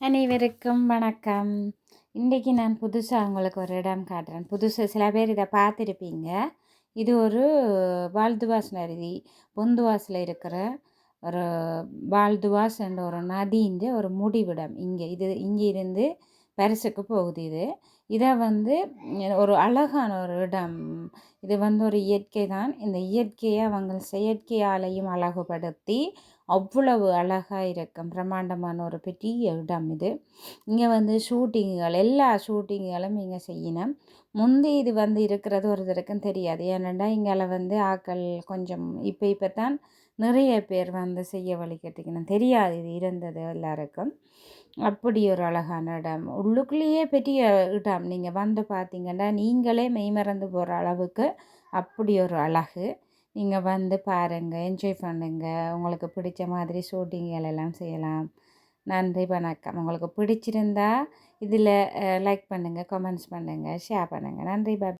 அனைவருக்கும் வணக்கம். இன்றைக்கி நான் புதுசாக உங்களுக்கு ஒரு இடம் காட்டுறேன். புதுசு சில பேர் இதை பார்த்துருப்பீங்க. இது ஒரு வாழ்துவாஸ் நதி பொந்துவாஸில் இருக்கிற ஒரு வாழ்துவாஸ் என்ற ஒரு நதின்ற ஒரு முடிவிடம். இங்கே இது இங்கே இருந்து பரிசுக்கு போகுது இது. இதை வந்து ஒரு அழகான ஒரு இடம். இது வந்து ஒரு இயற்கை தான். இந்த இயற்கையை அவங்க செயற்கையாலையும் அழகுபடுத்தி அவ்வளவு அழகாக இருக்கும். பிரம்மாண்டமான ஒரு பெரிய இடம் இது. இங்கே வந்து ஷூட்டிங்குகள் எல்லா ஷூட்டிங்குகளும் இங்கே செய்யணும். முந்தி இது வந்து இருக்கிறது ஒருத்தருக்கும் தெரியாது. ஏனெண்டா இங்கே வந்து ஆக்கள் கொஞ்சம் இப்போ இப்போ தான் நிறைய பேர் வந்து செய்ய வழி கட்டிக்கணும். தெரியாது இது இருந்தது எல்லாருக்கும். அப்படி ஒரு அழகான இடம். உள்ளுக்குள்ளேயே பெரிய இடம். நீங்கள் வந்து பார்த்தீங்கன்னா நீங்களே மெய்மறந்து போகிற அளவுக்கு அப்படி ஒரு அழகு. நீங்கள் வந்து பாருங்கள் என்ஜாய் பண்ணுங்கள் உங்களுக்கு பிடிச்ச மாதிரி ஷூட்டிங்கள் எல்லாம் செய்யலாம். நன்றி வணக்கம். உங்களுக்கு பிடிச்சிருந்தா இதில் லைக் பண்ணுங்கள் கமெண்ட்ஸ் பண்ணுங்கள் ஷேர் பண்ணுங்கள் நன்றி பாய்